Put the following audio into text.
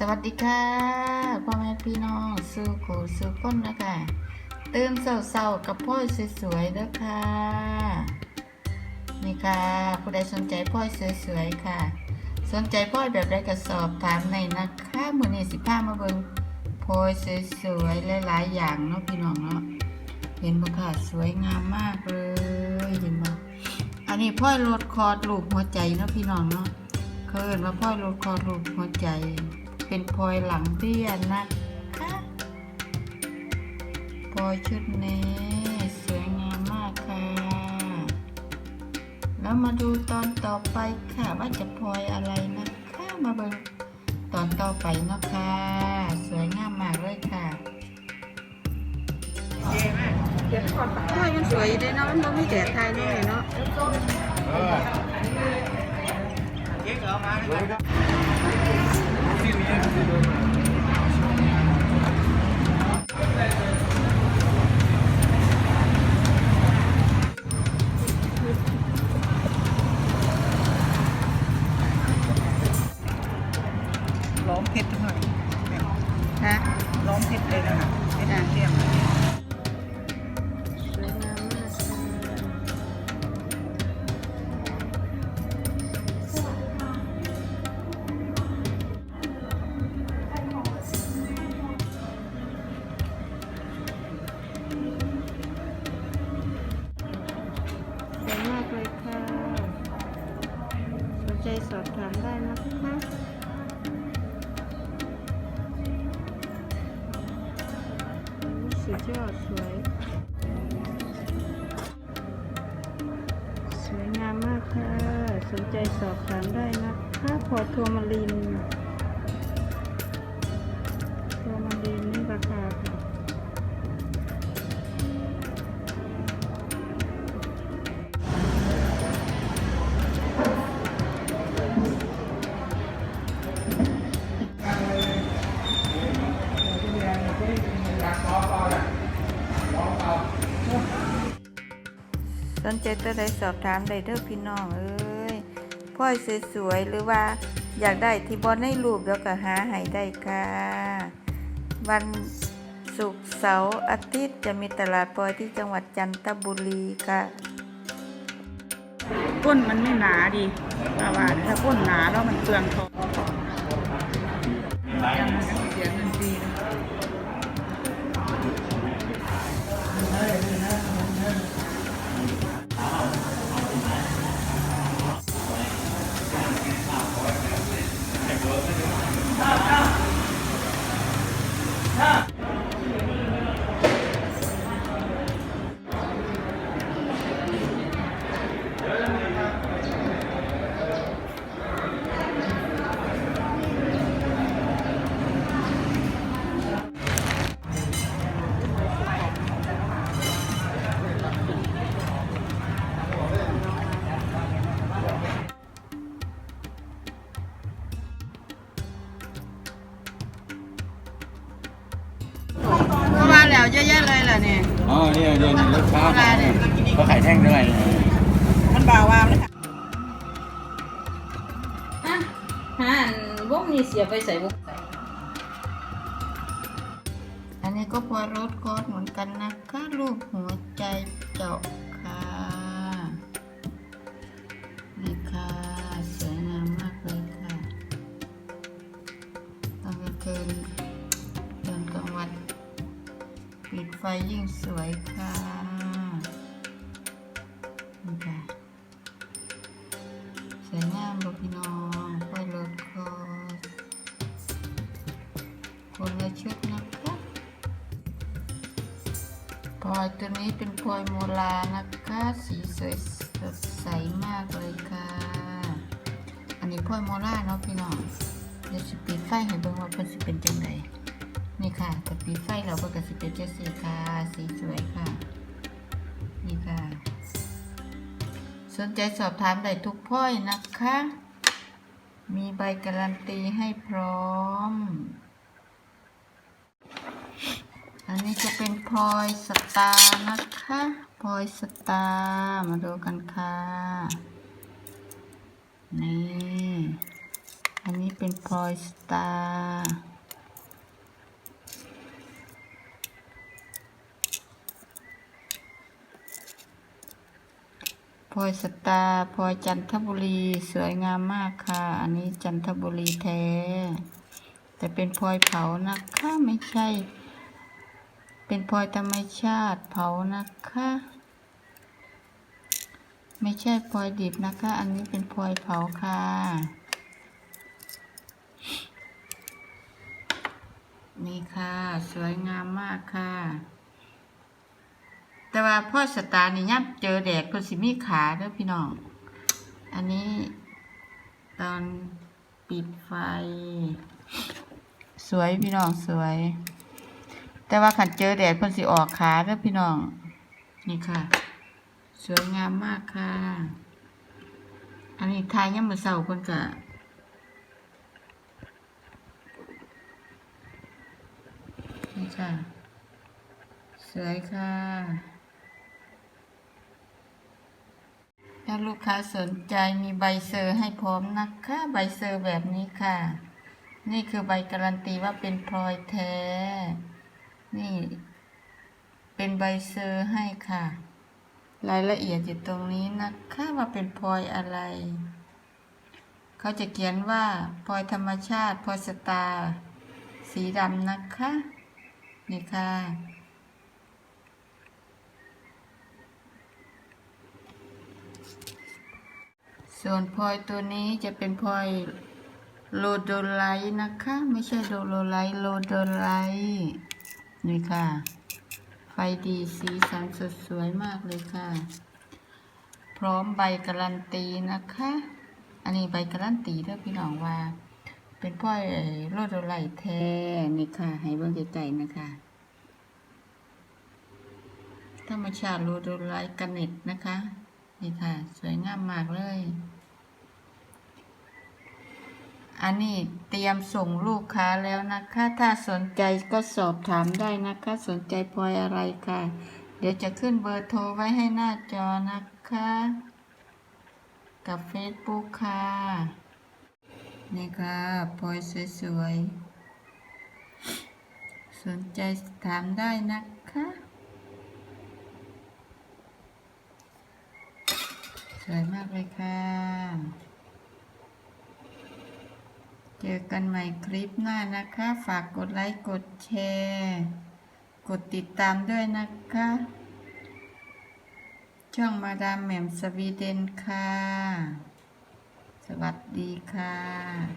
สวัสดีค่ะพ่อแม่พี่น้องสู่กูสู่ก้นนะคะตื่นเศร้าๆกับพ่อยสวยๆแล้วค่ะ นี่ค่ะ ผู้ใดสนใจพ่อยสวยๆค่ะ สนใจพ่อยแบบใดก็สอบถามในนะคะมือนี้สิพามาเบิงพ่อยสวยๆหลายๆอย่างเนาะพี่น้องเนาะเห็นบ่ค่ะสวยงามมากเลยเห็นบ่อันนี้พ่อยลดคอร์ดรูปหัวใจเนาะพี่น้องเนาะเขาเอินว่าพ่อยลดคอรูปหัวใจ เป็นพลอยหลังเบี้ยนะคะพลอยชุดนี้สวยงามมากค่ะ แล้วมาดูตอนต่อไปค่ะว่าจะพลอยอะไรนะคะมาเบิ่งตอนต่อไปเนาะค่ะสวยงามมากเลยค่ะทายมันสวยได้เนาะมันบ่มีแดดทายนี่เนาะล้ ล้อมเพชรหน่อยนะล้อมเพชรเลยนะคะเพชรเที่ยม สุดยอดสวย สวยงามมากค่ะ สนใจสอบถามได้นะคะพอทัวร์มาลิน นใจตัวใดสอบถามได้เด้อพี่น้องเอ้ยพ่อยสวยๆหรือว่าอยากได้ที่บอลในรูปแล้วก็หาให้ได้ค่ะ วันศุกร์เสาร์อาทิตย์จะมีตลาดปอยที่จังหวัดจันทบุรีค่ะ ก้นมันไม่หนาดีแต่ว่าถ้าก้นหนาแล้วมันเปลืองทอง เพราะว่าแล้วเยอะแยะเลยล่ะเนี่ยอ๋อเนี่ยเนี่ยเนี่ยลูกค้าเขาขายแท่งเท่าไหร่เนี่ยมันบ่าวามเลยค่ะอะหาอันวงนี้เสียไปใส่วงอันนี้ก็พลอยรถคอร์ดเหมือนกันนะคะรูปหัวใจเจาะค่ะนี่ค่ะสวยงามมากเลยค่ะตอนกลางคืน ปิดไฟยิ่งสวยค่ะนี่ค่ะสวยงามลูกพี่น้องพลอยรถคอคนละชุดนะคะพลอยตัวนี้เป็นพลอยโมลานะคะ สีสวยสดใสมากเลยค่ะ อันนี้พลอยโมลาเนาะพี่น้องเดี๋ยวสิปิดไฟให้เบิ่งว่าเพิ่นสิเป็นจังได นี่ค่ะแต่ปิดไฟเราเพิ่นก็สิเป็นจังซี่ค่ะสีสวยค่ะ นี่ค่ะ สนใจสอบถามได้ทุกพลอยนะคะ มีใบการันตีให้พร้อม อันนี้จะเป็นพลอยสตาร์นะคะพลอยสตาร์มาดูกันค่ะ นี่ อันนี้เป็นพลอยสตาร์ ลอยสตาร์พลอยจันทบุรีสวยงามมากค่ะ อันนี้จันทบุรีแท้ แต่เป็นพลอยเผานะคะไม่ใช่ เป็นพลอยธรรมชาติเผานะคะ ไม่ใช่พลอยดิบนะคะ อันนี้เป็นพลอยเผาค่ะนี่ค่ะ สวยงามมากค่ะ แต่ว่าพ่อสตาร์นี่ยับเจอแดดก็สิมีขาเด้อพี่น้อง อันนี้ ตอนปิดไฟ สวยพี่น้องสวย แต่ว่าขันเจอแดดเพิ่นสิออกขาเด้อพี่น้อง นี่ค่ะ สวยงามมากค่ะ อันนี้ทายยังมือเสาเพิ่นกะนี่ค่ะ สวยค่ะ ถ้าลูกค้าสนใจมีใบเซอร์ให้พร้อมนะคะใบเซอร์แบบนี้ค่ะ นี่คือใบการันตีว่าเป็นพลอยแท้ นี่ เป็นใบเซอร์ให้ค่ะ รายละเอียดอยู่ตรงนี้นะคะว่าเป็นพลอยอะไร เขาจะเขียนว่าพลอยธรรมชาติพลอยสตาร์สีดำนะคะ นี่ค่ะ ส่วนพลอยตัวนี้จะเป็นพลอยโลโดไลท์นะคะ ไม่ใช่โดโลไลท์โลโดไลท์นี่ค่ะ ไฟดีสีสันสดสวยมากเลยค่ะ พร้อมใบการันตีนะคะ อันนี้ใบการันตีเด้อพี่น้องว่า เป็นพลอยโลโดไลท์แท้นี่ค่ะ ให้เบิ่งไกลๆนะคะธรรมชาติโลโดไลท์กันเน็ตนะคะ นี่ค่ะ สวยงามมากเลย อันนี้เตรียมส่งลูกค้าแล้วนะคะ ถ้าสนใจก็สอบถามได้นะคะ สนใจพลอยอะไรค่ะ เดี๋ยวจะขึ้นเบอร์โทรไว้ให้หน้าจอนะคะ กับ Facebook ค่ะ นี่ค่ะพลอยสวยๆ สนใจถามได้นะคะ ส วยมากเลยค่ะ เจอกันใหม่คลิปหน้านะคะ ฝากกดไลค์กดแชร์ กดติดตามด้วยนะคะ ช่องมาดามแหม่มสวีเดนค่ะ สวัสดีค่ะ